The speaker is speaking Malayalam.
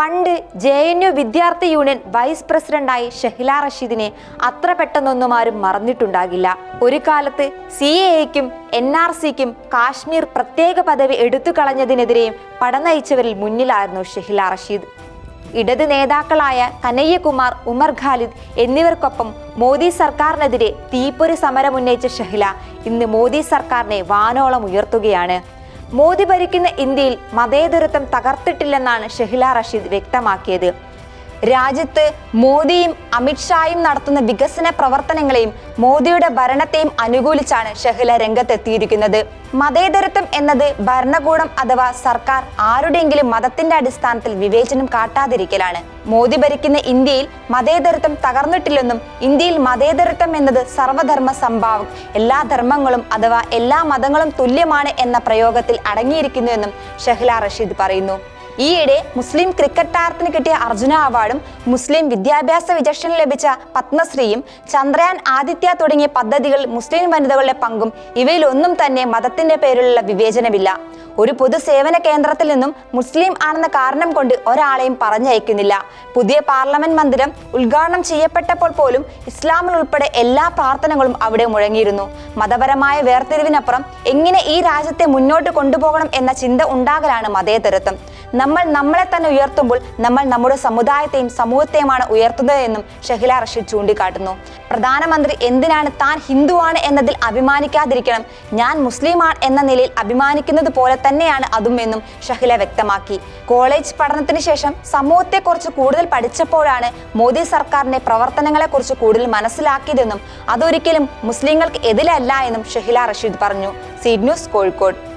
പണ്ട് ജെ എൻ യു വിദ്യാർത്ഥി യൂണിയൻ വൈസ് പ്രസിഡന്റായി ഷഹില റഷീദിനെ അത്ര പെട്ടെന്നൊന്നും ആരും മറന്നിട്ടുണ്ടാകില്ല. ഒരു കാലത്ത് സി എക്കും എൻ ആർ സിക്കും കാശ്മീർ പ്രത്യേക പദവി എടുത്തു കളഞ്ഞതിനെതിരെയും പടനയിച്ചവരിൽ മുന്നിലായിരുന്നു ഷഹില റഷീദ്. ഇടത് നേതാക്കളായ കനയ്യകുമാർ ഉമർ ഖാലിദ് എന്നിവർക്കൊപ്പം മോദി സർക്കാരിനെതിരെ തീപ്പൊരു സമരം ഉന്നയിച്ച ഷഹില ഇന്ന് മോദി സർക്കാരിനെ വാനോളം ഉയർത്തുകയാണ്. മോദി ഭരിക്കുന്ന ഇന്ത്യയിൽ മതേതരത്വം തകർത്തിട്ടില്ലെന്നാണ് ഷഹില റഷീദ് വ്യക്തമാക്കിയത്. രാജ്യത്ത് മോദിയും അമിത്ഷായും നടത്തുന്ന വികസന പ്രവർത്തനങ്ങളെയും മോദിയുടെ ഭരണത്തെയും അനുകൂലിച്ചാണ് ഷഹില രംഗത്തെത്തിയിരിക്കുന്നത്. മതേതരത്വം എന്നത് ഭരണകൂടം അഥവാ സർക്കാർ ആരുടെയെങ്കിലും മതത്തിന്റെ അടിസ്ഥാനത്തിൽ വിവേചനം കാട്ടാതിരിക്കലാണ്. മോദി ഭരിക്കുന്ന ഇന്ത്യയിൽ മതേതരത്വം തകർന്നിട്ടില്ലെന്നും ഇന്ത്യയിൽ മതേതരത്വം എന്നത് സർവധർമ്മ സംഭാവം. എല്ലാ ധർമ്മങ്ങളും അഥവാ എല്ലാ മതങ്ങളും തുല്യമാണ് എന്ന പ്രയോഗത്തിൽ അടങ്ങിയിരിക്കുന്നുവെന്നും ഷഹ്ല റഷീദ് പറയുന്നു. ഈയിടെ മുസ്ലിം ക്രിക്കറ്റ് താരത്തിന് കിട്ടിയ അർജുന അവാർഡും മുസ്ലിം വിദ്യാഭ്യാസ വിചക്ഷണം ലഭിച്ച പത്മശ്രീയും ചന്ദ്രയാൻ ആദിത്യ തുടങ്ങിയ പദ്ധതികൾ മുസ്ലിം വനിതകളുടെ പങ്കും ഇവയിലൊന്നും തന്നെ മതത്തിന്റെ പേരിലുള്ള വിവേചനമില്ല. ഒരു പൊതുസേവന കേന്ദ്രത്തിൽ നിന്നും മുസ്ലിം ആണെന്ന കാരണം കൊണ്ട് ഒരാളെയും പറഞ്ഞയക്കുന്നില്ല. പുതിയ പാർലമെന്റ് മന്ദിരം ഉദ്ഘാടനം ചെയ്യപ്പെട്ടപ്പോൾ പോലും ഇസ്ലാമിൽ ഉൾപ്പെടെ എല്ലാ പ്രാർത്ഥനകളും അവിടെ മുഴങ്ങിയിരുന്നു. മതപരമായ വേർതിരിവിനപ്പുറം എങ്ങനെ ഈ രാജ്യത്തെ മുന്നോട്ട് കൊണ്ടുപോകണം എന്ന ചിന്ത ഉണ്ടാകലാണ് മതേതരത്വം. നമ്മൾ നമ്മളെ തന്നെ ഉയർത്തുമ്പോൾ നമ്മൾ നമ്മുടെ സമുദായത്തെയും സമൂഹത്തെയുമാണ് ഉയർത്തുന്നത് എന്നും ഷഹില റഷീദ് ചൂണ്ടിക്കാട്ടുന്നു. പ്രധാനമന്ത്രി എന്തിനാണ് താൻ ഹിന്ദുവാണ് എന്നതിൽ അഭിമാനിക്കാതിരിക്കണം. ഞാൻ മുസ്ലിമാണ് എന്ന നിലയിൽ അഭിമാനിക്കുന്നത് പോലെ തന്നെയാണ് അതും എന്നും ഷഹില വ്യക്തമാക്കി. കോളേജ് പഠനത്തിന് ശേഷം സമൂഹത്തെക്കുറിച്ച് കൂടുതൽ പഠിച്ചപ്പോഴാണ് മോദി സർക്കാരിന്റെ പ്രവർത്തനങ്ങളെക്കുറിച്ച് കൂടുതൽ മനസ്സിലാക്കിയതെന്നും അതൊരിക്കലും മുസ്ലിങ്ങൾക്ക് എതിരല്ല എന്നും ഷഹില റഷീദ് പറഞ്ഞു. Seed news Kozhikode.